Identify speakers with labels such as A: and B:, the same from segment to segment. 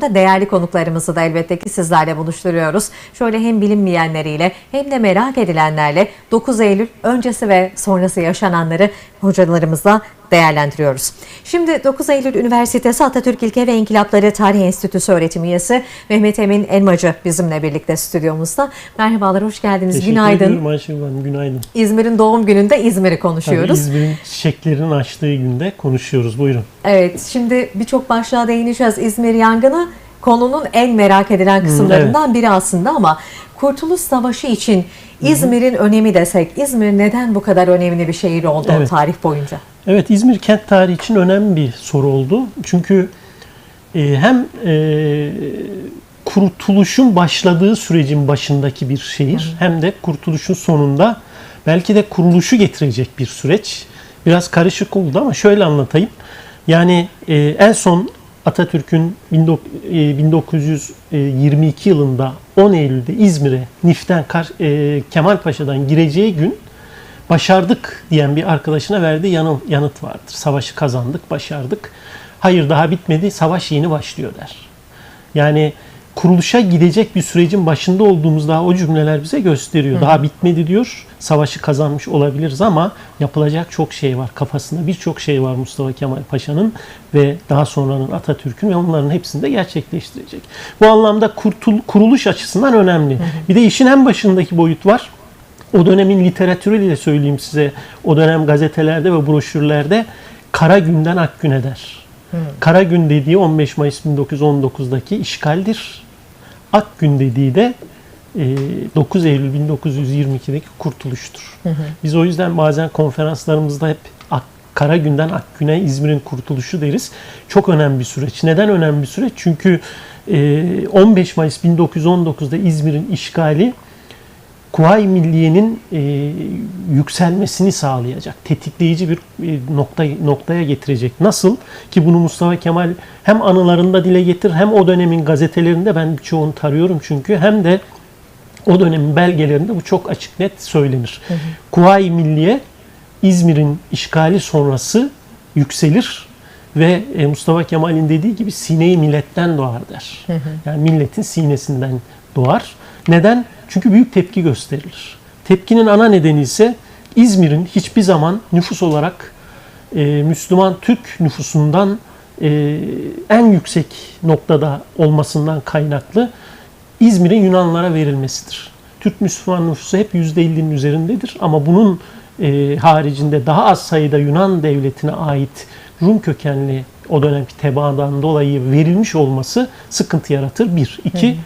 A: taraftan da değerli konuklarımızı da elbette ki sizlerle buluşturuyoruz. Şöyle hem bilinmeyenleriyle hem de merak edilenlerle 9 Eylül öncesi ve sonrası yaşananları hocalarımızla değerlendiriyoruz. Şimdi 9 Eylül Üniversitesi Atatürk İlke ve İnkılapları Tarih Enstitüsü öğretim üyesi Mehmet Emin Elmacı bizimle birlikte stüdyomuzda. Merhabalar, hoş geldiniz.
B: Teşekkür
A: Günaydın.
B: ediyorum Hanım. Günaydın.
A: İzmir'in doğum gününde İzmir'i
B: Tabii
A: konuşuyoruz.
B: İzmir'in çiçeklerinin açtığı günde konuşuyoruz. Buyurun.
A: Evet, şimdi birçok başlığa değineceğiz. İzmir yangını konunun en merak edilen kısımlarından biri aslında ama Kurtuluş Savaşı için İzmir'in önemi desek, İzmir neden bu kadar önemli bir şehir oldu
B: Evet.
A: tarih boyunca?
B: Evet İzmir kent tarihi için önemli bir soru oldu. Çünkü e, hem e, kurtuluşun başladığı sürecin başındaki bir şehir hem de kurtuluşun sonunda belki de kuruluşu getirecek bir süreç. Biraz karışık oldu ama şöyle anlatayım. Yani e, en son Atatürk'ün 19- e, 1922 yılında 10 Eylül'de İzmir'e Nif'ten e, Kemalpaşa'dan gireceği gün başardık diyen bir arkadaşına verdiği yanı- yanıt vardır. Savaşı kazandık, başardık. Hayır daha bitmedi, savaş yeni başlıyor der. Yani kuruluşa gidecek bir sürecin başında olduğumuz daha o cümleler bize gösteriyor. Daha bitmedi diyor. Savaşı kazanmış olabiliriz ama yapılacak çok şey var. Kafasında birçok şey var Mustafa Kemal Paşa'nın ve daha sonranın Atatürk'ün ve onların hepsini de gerçekleştirecek. Bu anlamda kurtul, kuruluş açısından önemli. Bir de işin en başındaki boyut var. O dönemin literatürüyle söyleyeyim size. O dönem gazetelerde ve broşürlerde kara günden ak güne der. Kara gün dediği 15 Mayıs 1919'daki işgaldir. Ak gün dediği de e, 9 Eylül 1922'deki kurtuluştur. Biz o yüzden bazen konferanslarımızda hep ak, kara günden ak güne İzmir'in kurtuluşu deriz. Çok önemli bir süreç. Neden önemli bir süreç? Çünkü e, 15 Mayıs 1919'da İzmir'in işgali Kuvayi Milliye'nin e, yükselmesini sağlayacak, tetikleyici bir e, nokta noktaya getirecek. Nasıl ki bunu Mustafa Kemal hem anılarında dile getir hem o dönemin gazetelerinde ben birçoğunu tarıyorum çünkü hem de o dönemin belgelerinde bu çok açık net söylenir. Kuvayi Milliye İzmir'in işgali sonrası yükselir ve e, Mustafa Kemal'in dediği gibi sineyi milletten doğar der. Yani milletin sinesinden doğar. Neden? Çünkü büyük tepki gösterilir. Tepkinin ana nedeni ise İzmir'in hiçbir zaman nüfus olarak e, Müslüman Türk nüfusundan e, en yüksek noktada olmasından kaynaklı İzmir'in Yunanlara verilmesidir. Türk Müslüman nüfusu hep %50'nin üzerindedir ama bunun e, haricinde daha az sayıda Yunan devletine ait Rum kökenli o dönemki tebaadan dolayı verilmiş olması sıkıntı yaratır. Bir. iki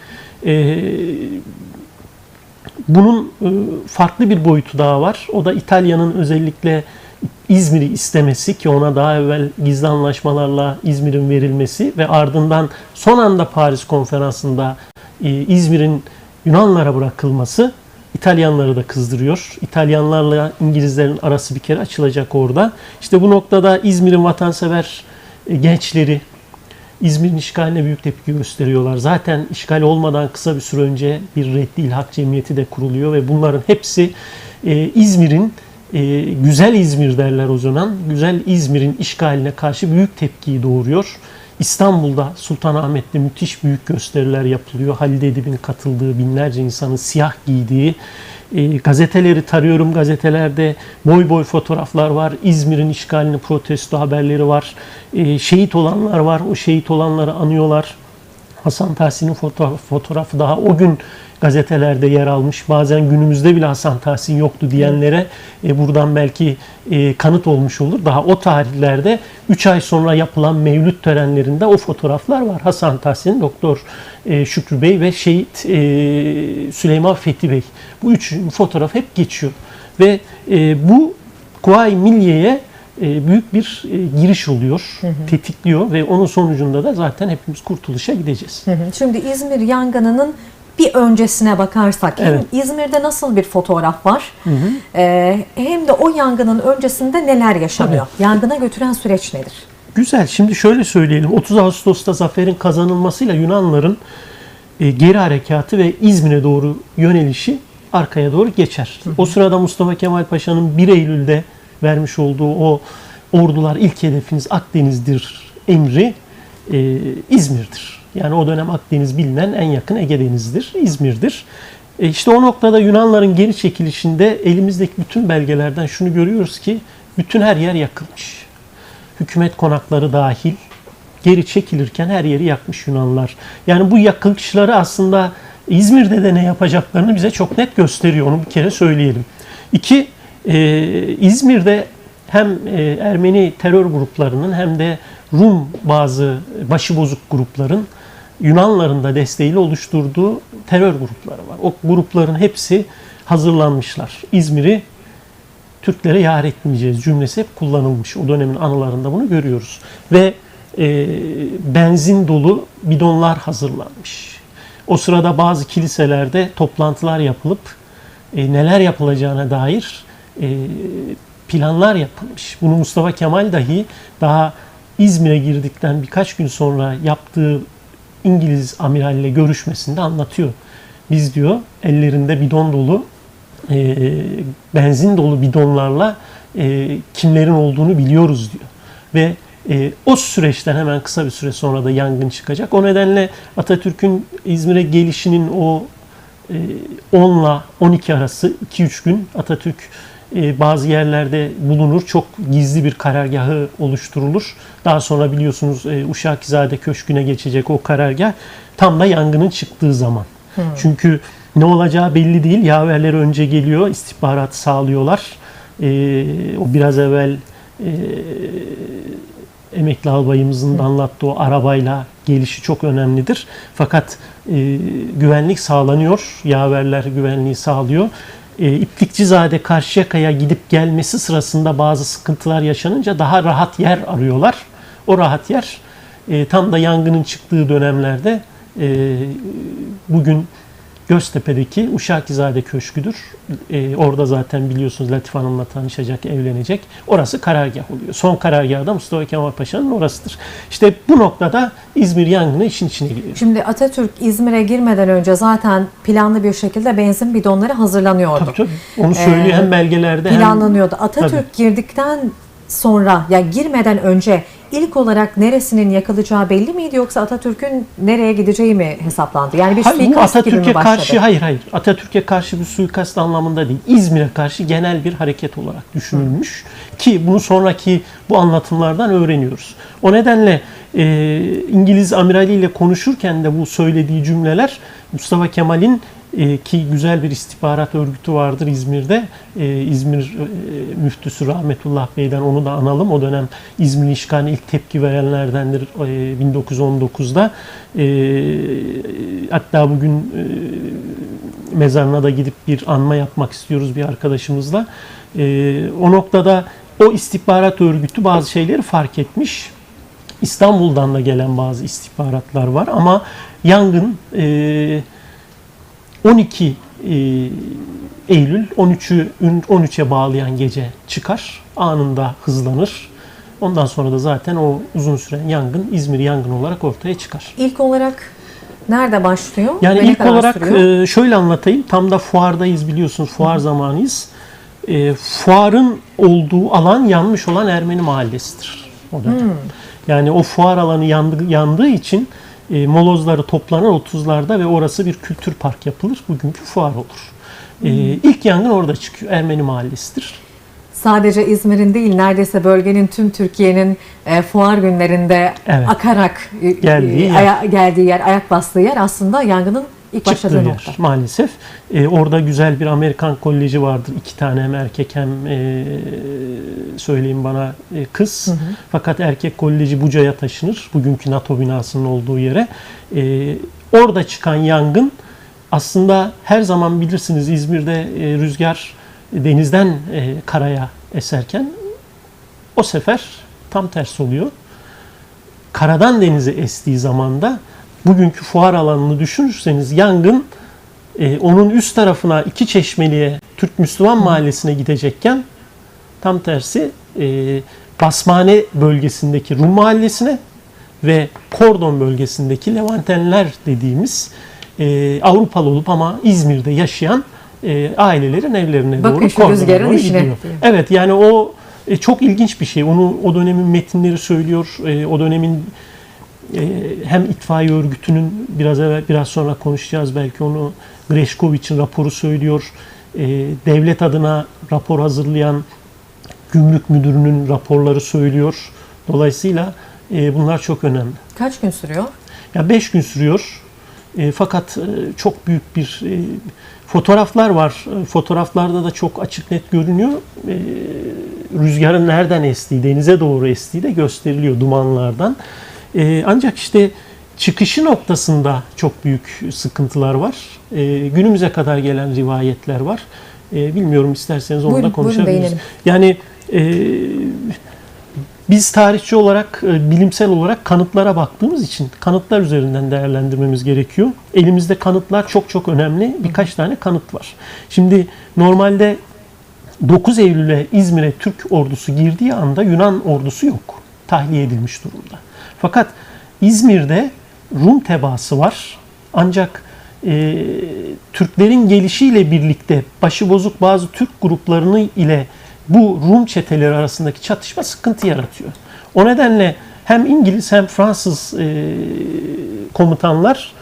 B: e, bunun e, farklı bir boyutu daha var. O da İtalya'nın özellikle İzmir'i istemesi ki ona daha evvel gizli anlaşmalarla İzmir'in verilmesi ve ardından son anda Paris konferansında e, İzmir'in Yunanlara bırakılması İtalyanları da kızdırıyor. İtalyanlarla İngilizlerin arası bir kere açılacak orada. İşte bu noktada İzmir'in vatansever e, gençleri İzmir'in işgaline büyük tepki gösteriyorlar. Zaten işgal olmadan kısa bir süre önce bir reddi ilhak cemiyeti de kuruluyor ve bunların hepsi e, İzmir'in e, güzel İzmir derler o zaman. Güzel İzmir'in işgaline karşı büyük tepkiyi doğuruyor. İstanbul'da Sultanahmet'te müthiş büyük gösteriler yapılıyor. Halide Edip'in katıldığı binlerce insanın siyah giydiği e, gazeteleri tarıyorum. Gazetelerde boy boy fotoğraflar var. İzmir'in işgalini protesto haberleri var. E, şehit olanlar var. O şehit olanları anıyorlar. Hasan Tahsin'in fotoğrafı, fotoğrafı daha o gün gazetelerde yer almış. Bazen günümüzde bile Hasan Tahsin yoktu diyenlere e, buradan belki e, kanıt olmuş olur. Daha o tarihlerde 3 ay sonra yapılan mevlüt törenlerinde o fotoğraflar var. Hasan Tahsin, Doktor e, Şükrü Bey ve Şehit e, Süleyman Fethi Bey. Bu üç fotoğraf hep geçiyor. Ve e, bu Kuvayi Milliye'ye büyük bir e, giriş oluyor, tetikliyor ve onun sonucunda da zaten hepimiz kurtuluşa gideceğiz.
A: Hı hı. Şimdi İzmir yangınının bir öncesine bakarsak hem
B: Evet.
A: İzmir'de nasıl bir fotoğraf var e, hem de o yangının öncesinde neler yaşanıyor? Yangına götüren süreç nedir?
B: Güzel. Şimdi şöyle söyleyelim. 30 Ağustos'ta zaferin kazanılmasıyla Yunanların e, geri harekatı ve İzmir'e doğru yönelişi arkaya doğru geçer. O sırada Mustafa Kemal Paşa'nın 1 Eylül'de vermiş olduğu o ordular ilk hedefiniz Akdeniz'dir emri e, İzmir'dir. Yani o dönem Akdeniz bilinen en yakın Ege Denizi'dir, İzmir'dir. E işte o noktada Yunanların geri çekilişinde elimizdeki bütün belgelerden şunu görüyoruz ki bütün her yer yakılmış. Hükümet konakları dahil geri çekilirken her yeri yakmış Yunanlar. Yani bu yakılışları aslında İzmir'de de ne yapacaklarını bize çok net gösteriyor. Onu bir kere söyleyelim. İki, e, İzmir'de hem e, Ermeni terör gruplarının hem de Rum bazı başıbozuk grupların Yunanların da desteğiyle oluşturduğu terör grupları var. O grupların hepsi hazırlanmışlar. İzmir'i Türklere yar etmeyeceğiz cümlesi hep kullanılmış. O dönemin anılarında bunu görüyoruz. Ve e, benzin dolu bidonlar hazırlanmış. O sırada bazı kiliselerde toplantılar yapılıp e, neler yapılacağına dair e, planlar yapılmış. Bunu Mustafa Kemal dahi daha İzmir'e girdikten birkaç gün sonra yaptığı İngiliz amiralle görüşmesinde anlatıyor. Biz diyor ellerinde bidon dolu e, benzin dolu bidonlarla e, kimlerin olduğunu biliyoruz diyor. Ve e, o süreçten hemen kısa bir süre sonra da yangın çıkacak. O nedenle Atatürk'ün İzmir'e gelişinin o e, 10 ile 12 arası 2-3 gün Atatürk bazı yerlerde bulunur. Çok gizli bir karargahı oluşturulur. Daha sonra biliyorsunuz e, Uşakizade Köşkü'ne geçecek o karargah tam da yangının çıktığı zaman. Çünkü ne olacağı belli değil. Yaverler önce geliyor, istihbarat sağlıyorlar. E, o biraz evvel e, emekli albayımızın da anlattığı o arabayla gelişi çok önemlidir. Fakat e, güvenlik sağlanıyor. Yaverler güvenliği sağlıyor. E, İplikçizade Karşıyaka'ya gidip gelmesi sırasında bazı sıkıntılar yaşanınca daha rahat yer arıyorlar. O rahat yer e, tam da yangının çıktığı dönemlerde e, bugün Göztepe'deki Uşakizade Köşkü'dür. E, orada zaten biliyorsunuz Latif Hanım'la tanışacak, evlenecek. Orası karargah oluyor. Son karargahı da Mustafa Kemal Paşa'nın orasıdır. İşte bu noktada İzmir yangını işin içine giriyor.
A: Şimdi Atatürk İzmir'e girmeden önce zaten planlı bir şekilde benzin bidonları hazırlanıyordu.
B: Tabii tabii. Onu söylüyor
A: Ee,
B: hem belgelerde hem
A: Planlanıyordu. Atatürk girdikten sonra ya girmeden önce ilk olarak neresinin yakılacağı belli miydi yoksa Atatürk'ün nereye gideceği mi hesaplandı? Yani bir
B: Hayır,
A: suikast gibi mi
B: Atatürk'e
A: başladı?
B: karşı hayır hayır. Atatürk'e karşı bir suikast anlamında değil. İzmir'e karşı genel bir hareket olarak düşünülmüş ki bunu sonraki bu anlatımlardan öğreniyoruz. O nedenle e, İngiliz amiraliyle konuşurken de bu söylediği cümleler Mustafa Kemal'in e, ki güzel bir istihbarat örgütü vardır İzmir'de. E, İzmir e, müftüsü Rahmetullah Bey'den onu da analım. O dönem İzmir işgaline ilk tepki verenlerdendir e, 1919'da. E, hatta bugün e, mezarına da gidip bir anma yapmak istiyoruz bir arkadaşımızla. E, o noktada o istihbarat örgütü bazı şeyleri fark etmiş. İstanbul'dan da gelen bazı istihbaratlar var ama yangın e, 12 e, Eylül 13'ü 13'e bağlayan gece çıkar. Anında hızlanır. Ondan sonra da zaten o uzun süren yangın İzmir yangını olarak ortaya çıkar.
A: İlk olarak nerede başlıyor?
B: Yani ilk olarak
A: sürüyor?
B: e, şöyle anlatayım. Tam da fuardayız biliyorsunuz. Fuar zamanıyız. E, fuarın olduğu alan yanmış olan Ermeni mahallesidir. O dönem.
A: Hmm.
B: Yani o fuar alanı yandı, yandığı için e, molozları toplanır 30'larda ve orası bir kültür park yapılır. Bugünkü fuar olur. E, ilk yangın orada çıkıyor. Ermeni mahallesidir.
A: Sadece İzmir'in değil neredeyse bölgenin tüm Türkiye'nin e, fuar günlerinde
B: Evet.
A: akarak e,
B: Geldiği
A: e,
B: yer.
A: aya- geldiği yer, ayak bastığı yer aslında yangının ilk
B: çıktığı
A: başladığı
B: yer
A: nokta.
B: maalesef. E, orada güzel bir Amerikan koleji vardır. İki tane hem erkek hem e, söyleyeyim bana e, kız. Fakat erkek koleji Buca'ya taşınır. Bugünkü NATO binasının olduğu yere. E, orada çıkan yangın aslında her zaman bilirsiniz İzmir'de e, rüzgar denizden e, karaya eserken o sefer tam tersi oluyor. Karadan denize estiği zaman da bugünkü fuar alanını düşünürseniz yangın e, onun üst tarafına iki çeşmeliye Türk Müslüman Mahallesi'ne gidecekken tam tersi e, Basmane bölgesindeki Rum Mahallesi'ne ve Kordon bölgesindeki Levantenler dediğimiz e, Avrupalı olup ama İzmir'de yaşayan e, ailelerin evlerine
A: Bakın
B: doğru
A: şu
B: Kordon'a doğru
A: işine.
B: gidiyor. Evet yani o e, çok ilginç bir şey. Onu o dönemin metinleri söylüyor. E, o dönemin hem itfaiye örgütünün biraz evvel biraz sonra konuşacağız belki onu Greşkoviç'in raporu söylüyor. E, devlet adına rapor hazırlayan gümrük müdürünün raporları söylüyor. Dolayısıyla e, bunlar çok önemli.
A: Kaç gün sürüyor?
B: Ya 5 gün sürüyor. E, fakat e, çok büyük bir e, fotoğraflar var. E, fotoğraflarda da çok açık net görünüyor. E, rüzgarın nereden estiği, denize doğru estiği de gösteriliyor dumanlardan. E, ancak işte çıkışı noktasında çok büyük sıkıntılar var. E, günümüze kadar gelen rivayetler var. E, bilmiyorum isterseniz onu
A: Buyurun,
B: konuşabiliriz. yani e, biz tarihçi olarak, e, bilimsel olarak kanıtlara baktığımız için kanıtlar üzerinden değerlendirmemiz gerekiyor. Elimizde kanıtlar çok çok önemli. Birkaç tane kanıt var. Şimdi normalde 9 Eylül'e İzmir'e Türk ordusu girdiği anda Yunan ordusu yok. Tahliye edilmiş durumda. Fakat İzmir'de Rum tebaası var. Ancak e, Türklerin gelişiyle birlikte başıbozuk bazı Türk gruplarını ile bu Rum çeteleri arasındaki çatışma sıkıntı yaratıyor. O nedenle hem İngiliz hem Fransız e, komutanlar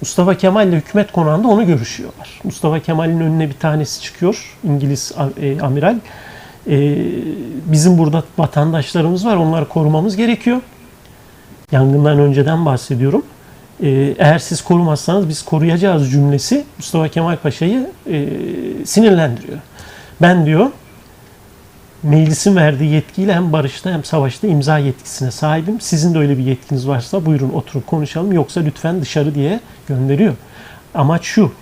B: Mustafa Kemal ile hükümet konağında onu görüşüyorlar. Mustafa Kemal'in önüne bir tanesi çıkıyor, İngiliz e, amiral. E, bizim burada vatandaşlarımız var, onları korumamız gerekiyor. Yangından önceden bahsediyorum. E, eğer siz korumazsanız biz koruyacağız cümlesi Mustafa Kemal Paşa'yı e, sinirlendiriyor. Ben diyor meclisin verdiği yetkiyle hem barışta hem savaşta imza yetkisine sahibim. Sizin de öyle bir yetkiniz varsa buyurun oturun konuşalım yoksa lütfen dışarı diye gönderiyor. Amaç şu.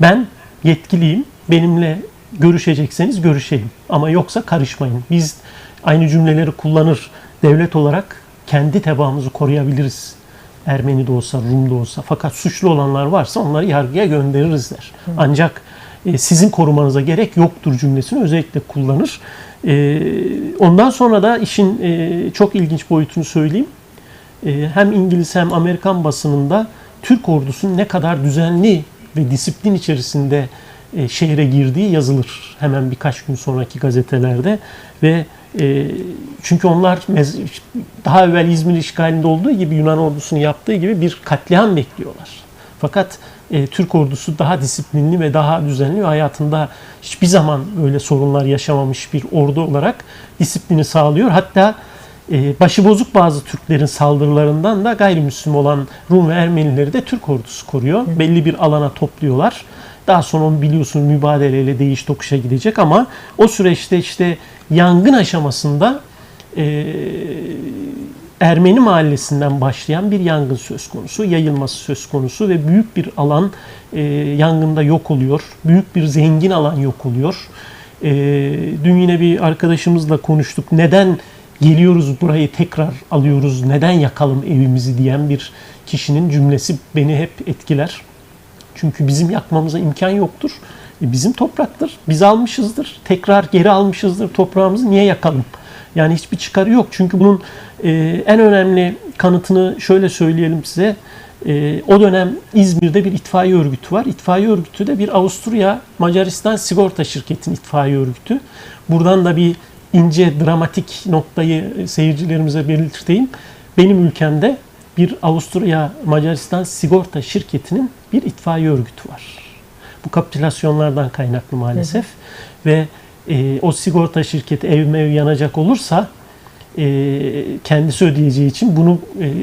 B: Ben yetkiliyim. Benimle görüşecekseniz görüşelim. Ama yoksa karışmayın. Biz aynı cümleleri kullanır devlet olarak kendi tebaamızı koruyabiliriz. Ermeni de olsa, Rum da olsa. Fakat suçlu olanlar varsa onları yargıya göndeririz der. Ancak e, sizin korumanıza gerek yoktur cümlesini özellikle kullanır. E, ondan sonra da işin e, çok ilginç boyutunu söyleyeyim. E, hem İngiliz hem Amerikan basınında Türk ordusunun ne kadar düzenli ve disiplin içerisinde e, şehre girdiği yazılır. Hemen birkaç gün sonraki gazetelerde ve e, çünkü onlar daha evvel İzmir işgalinde olduğu gibi Yunan ordusunun yaptığı gibi bir katliam bekliyorlar. Fakat e, Türk ordusu daha disiplinli ve daha düzenli ve hayatında hiçbir zaman böyle sorunlar yaşamamış bir ordu olarak disiplini sağlıyor. Hatta e, başıbozuk bazı Türklerin saldırılarından da gayrimüslim olan Rum ve Ermenileri de Türk ordusu koruyor. Belli bir alana topluyorlar. Daha sonra biliyorsunuz mübadeleyle değiş tokuşa gidecek ama o süreçte işte yangın aşamasında e, Ermeni mahallesinden başlayan bir yangın söz konusu, yayılması söz konusu ve büyük bir alan e, yangında yok oluyor. Büyük bir zengin alan yok oluyor. E, dün yine bir arkadaşımızla konuştuk. Neden geliyoruz burayı tekrar alıyoruz, neden yakalım evimizi diyen bir kişinin cümlesi beni hep etkiler. Çünkü bizim yakmamıza imkan yoktur. E, bizim topraktır. Biz almışızdır. Tekrar geri almışızdır toprağımızı. Niye yakalım? Yani hiçbir çıkarı yok. Çünkü bunun e, en önemli kanıtını şöyle söyleyelim size. E, o dönem İzmir'de bir itfaiye örgütü var. İtfaiye örgütü de bir Avusturya Macaristan sigorta şirketinin itfaiye örgütü. Buradan da bir ince dramatik noktayı seyircilerimize belirteyim. Benim ülkemde bir Avusturya Macaristan sigorta şirketinin bir itfaiye örgütü var. Bu kapitülasyonlardan kaynaklı maalesef ve e, o sigorta şirketi ev mev yanacak olursa e, kendisi ödeyeceği için bunu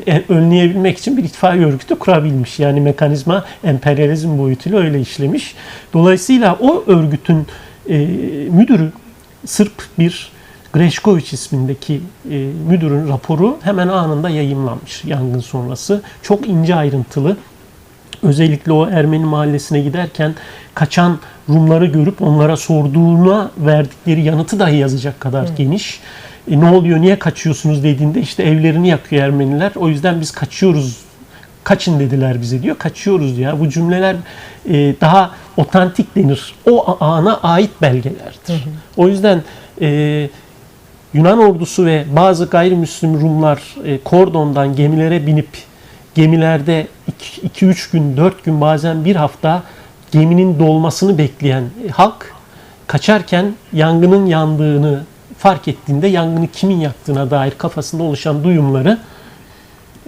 B: e, önleyebilmek için bir itfaiye örgütü kurabilmiş. Yani mekanizma emperyalizm boyutuyla öyle işlemiş. Dolayısıyla o örgütün e, müdürü Sırp bir Greşkoviç ismindeki e, müdürün raporu hemen anında yayımlanmış yangın sonrası. Çok ince ayrıntılı. Özellikle o Ermeni mahallesine giderken kaçan Rumları görüp onlara sorduğuna verdikleri yanıtı dahi yazacak kadar geniş. E, ne oluyor, niye kaçıyorsunuz dediğinde işte evlerini yakıyor Ermeniler. O yüzden biz kaçıyoruz kaçın dediler bize diyor. Kaçıyoruz diyor. Bu cümleler e, daha otantik denir. O ana ait belgelerdir. O yüzden e, Yunan ordusu ve bazı gayrimüslim Rumlar e, Kordon'dan gemilere binip gemilerde 2-3 gün, 4 gün bazen bir hafta geminin dolmasını bekleyen halk kaçarken yangının yandığını fark ettiğinde yangını kimin yaktığına dair kafasında oluşan duyumları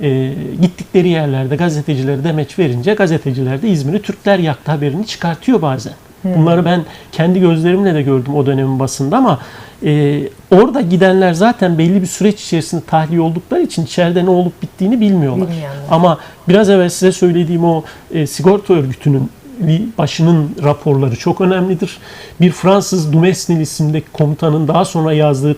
B: e, gittikleri yerlerde gazetecilere demeç verince gazeteciler de İzmir'i Türkler yaktı haberini çıkartıyor bazen. Bunları ben kendi gözlerimle de gördüm o dönemin basında ama e, orada gidenler zaten belli bir süreç içerisinde tahliye oldukları için içeride ne olup bittiğini bilmiyorlar. Ama biraz evvel size söylediğim o e, sigorta örgütünün başının raporları çok önemlidir. Bir Fransız Dumesnil isimdeki komutanın daha sonra yazdığı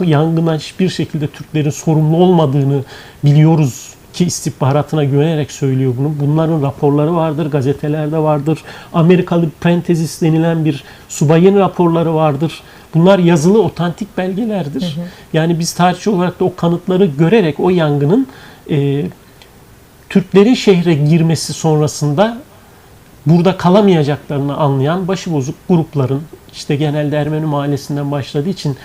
B: yangından hiçbir şekilde Türklerin sorumlu olmadığını biliyoruz ki istihbaratına güvenerek söylüyor bunu. Bunların raporları vardır, gazetelerde vardır. Amerikalı Prentezis denilen bir subayın raporları vardır. Bunlar yazılı otantik belgelerdir. Yani biz tarihçi olarak da o kanıtları görerek o yangının e, Türklerin şehre girmesi sonrasında burada kalamayacaklarını anlayan başıbozuk grupların işte genelde Ermeni mahallesinden başladığı için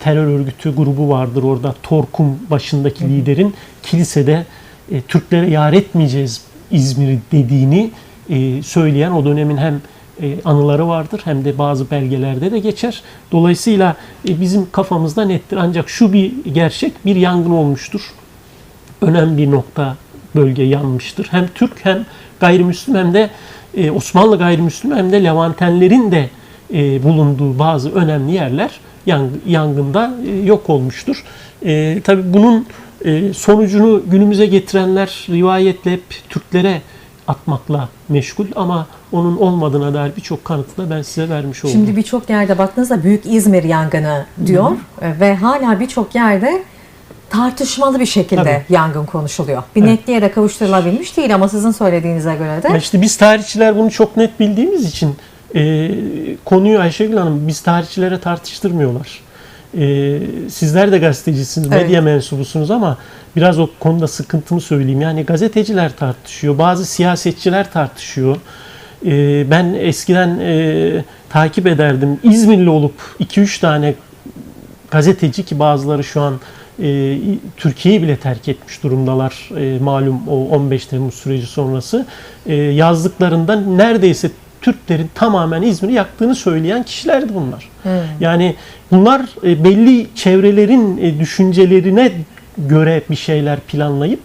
B: terör örgütü grubu vardır orada. Torkum başındaki liderin kilisede e, Türklere yar etmeyeceğiz İzmir'i dediğini e, söyleyen o dönemin hem e, anıları vardır hem de bazı belgelerde de geçer. Dolayısıyla bizim kafamızda nettir. Ancak şu bir gerçek bir yangın olmuştur önemli bir nokta bölge yanmıştır. Hem Türk hem gayrimüslim hem de Osmanlı gayrimüslim hem de Levantenlerin de bulunduğu bazı önemli yerler yang- yangında yok olmuştur. E, Tabi bunun e, sonucunu günümüze getirenler rivayetle hep Türklere atmakla meşgul ama onun olmadığına dair birçok kanıtı da ben size vermiş oldum.
A: Şimdi birçok yerde baktığınızda Büyük İzmir yangını diyor E, ve hala birçok yerde tartışmalı bir şekilde
B: Tabii.
A: yangın konuşuluyor. Bir
B: Evet.
A: netliğe de kavuşturulabilmiş değil ama sizin söylediğinize göre de
B: işte biz tarihçiler bunu çok net bildiğimiz için e, konuyu Ayşegül Hanım biz tarihçilere tartıştırmıyorlar. E, sizler de gazetecisiniz,
A: Evet.
B: medya mensubusunuz ama biraz o konuda sıkıntımı söyleyeyim. Yani gazeteciler tartışıyor, bazı siyasetçiler tartışıyor. E, ben eskiden e, takip ederdim. İzmirli olup 2-3 tane gazeteci ki bazıları şu an e, Türkiye'yi bile terk etmiş durumdalar e, malum o 15 Temmuz süreci sonrası e, yazdıklarından neredeyse Türklerin tamamen İzmir'i yaktığını söyleyen kişilerdi bunlar. Yani bunlar e, belli çevrelerin e, düşüncelerine göre bir şeyler planlayıp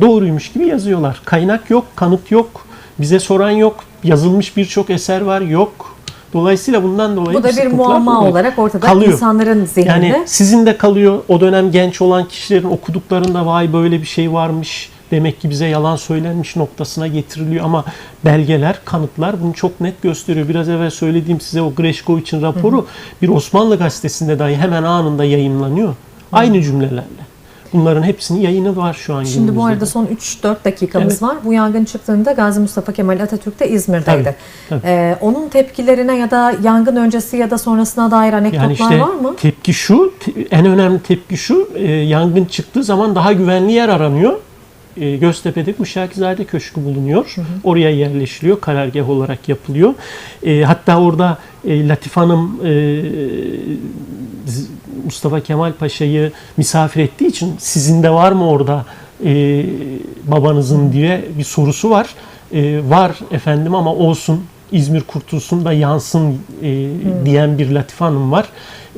B: doğruymuş gibi yazıyorlar. Kaynak yok, kanıt yok, bize soran yok, yazılmış birçok eser var yok. Dolayısıyla bundan dolayı
A: bu da bir muamma
B: oluyor.
A: olarak ortada
B: Kalıyor.
A: insanların zihninde.
B: Yani sizin de kalıyor o dönem genç olan kişilerin okuduklarında vay böyle bir şey varmış demek ki bize yalan söylenmiş noktasına getiriliyor ama belgeler, kanıtlar bunu çok net gösteriyor. Biraz evvel söylediğim size o Greşkoviç'in raporu bir Osmanlı gazetesinde dahi hemen anında yayınlanıyor. Aynı cümlelerle. Bunların hepsinin yayını var şu an
A: Şimdi bu arada
B: de.
A: son 3-4 dakikamız
B: Evet.
A: var. Bu yangın çıktığında Gazi Mustafa Kemal Atatürk de İzmir'deydi.
B: Tabii, tabii.
A: Ee, onun tepkilerine ya da yangın öncesi ya da sonrasına dair anekdotlar
B: Yani işte
A: var mı?
B: tepki şu, en önemli tepki şu, e, yangın çıktığı zaman daha güvenli yer aranıyor. E, Göztepe'de Kuşakizade Köşkü bulunuyor. Oraya yerleşiliyor, karargah olarak yapılıyor. E, hatta orada e, Latif Hanım e, Mustafa Kemal Paşa'yı misafir ettiği için sizin de var mı orada e, babanızın diye bir sorusu var. E, var efendim ama olsun İzmir kurtulsun da yansın e, diyen bir Latife Hanım var.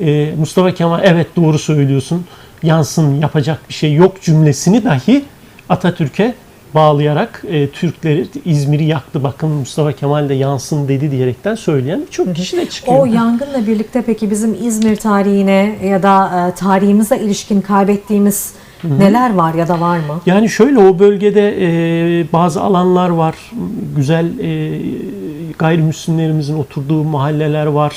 B: E, Mustafa Kemal evet doğru söylüyorsun yansın yapacak bir şey yok cümlesini dahi Atatürk'e bağlayarak e, Türkleri İzmir'i yaktı bakın Mustafa Kemal de yansın dedi diyerekten söyleyen birçok kişi de çıkıyor.
A: O yangınla birlikte peki bizim İzmir tarihine ya da e, tarihimize ilişkin kaybettiğimiz neler var ya da var mı?
B: Yani şöyle o bölgede e, bazı alanlar var. Güzel e, gayrimüslimlerimizin oturduğu mahalleler var.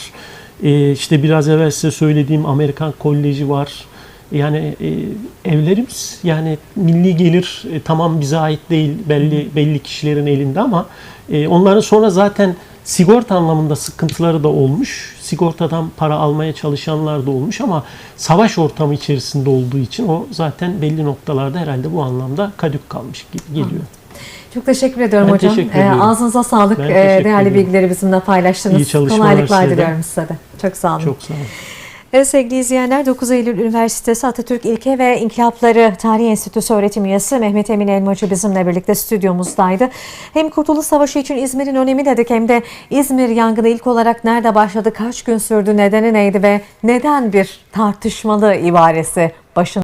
B: E, işte biraz evvel size söylediğim Amerikan Koleji var. Yani e, evlerimiz yani milli gelir e, tamam bize ait değil belli belli kişilerin elinde ama e, onların sonra zaten sigorta anlamında sıkıntıları da olmuş. Sigortadan para almaya çalışanlar da olmuş ama savaş ortamı içerisinde olduğu için o zaten belli noktalarda herhalde bu anlamda kadük kalmış gibi geliyor.
A: Çok teşekkür ediyorum
B: Ben
A: hocam.
B: teşekkür
A: Ee,
B: ediyorum.
A: ağzınıza sağlık.
B: Ben
A: Ee, değerli
B: ediyorum.
A: bilgileri bizimle paylaştınız.
B: İyi çalışmalar
A: Kolaylıklar
B: size
A: diliyorum size de. Çok sağ olun.
B: Çok sağ olun.
A: Evet sevgili izleyenler 9 Eylül Üniversitesi Atatürk İlke ve İnkılapları Tarih Enstitüsü öğretim üyesi Mehmet Emin Elmacı bizimle birlikte stüdyomuzdaydı. Hem Kurtuluş Savaşı için İzmir'in önemi dedik hem de İzmir yangını ilk olarak nerede başladı, kaç gün sürdü, nedeni neydi ve neden bir tartışmalı ibaresi başında